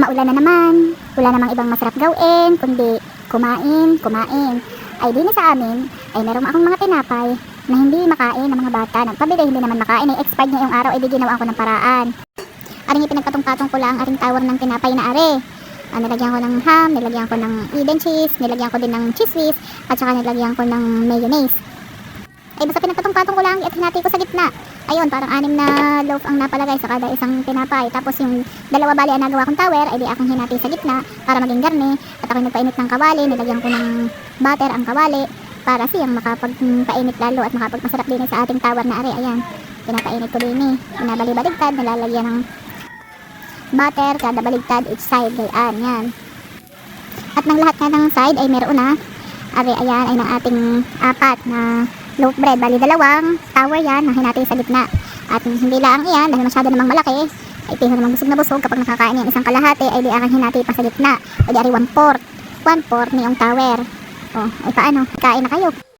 maulan na naman, wala namang ibang masarap gawin, kundi kumain, kumain. Ay din sa amin, ay meron akong mga tinapay na hindi makain ng mga bata. Nagpabili, hindi naman makain. Ay expired ngayong araw, ay di ginawa ko ng paraan. Aring ipinagpatong-patong ko lang aring tower ng tinapay na are. Ah, nilagyan ko ng ham, nilagyan ko ng Eden cheese, nilagyan ko din ng cheese whiz, at saka nilagyan ko ng mayonnaise. Ay basta pinagpatong-patong ko lang at hinati ko sa gitna. Ayun, parang anim na loaf ang napalagay sa kada isang tinapay. Tapos yung dalawa bali ang nagawa kong tower, ay di akong hinati sa gitna para maging garni. At ako nagpainit ng kawali, nilagyan ko ng butter ang kawali para siyang makapagpainit lalo at makapagmasarap din sa ating tower na ari. Ayan, pinapainit ko din eh. Pinabali-baligtad, nilalagyan ng butter, kada baligtad each side. Gayaan, yan. At ng lahat nga ng side ay meron na. Ari, ayan, ay ng ating apat na loaf bread. Bali, dalawang tower yan na hinati sa gitna. At hindi lang yan, dahil masyado namang malaki, ay piho namang busog na busog kapag nakakain yan isang kalahati, ay di aking hinati pa sa gitna. O di ari one fourth. One fourth na yung tower. O, ay paano? Kain na kayo.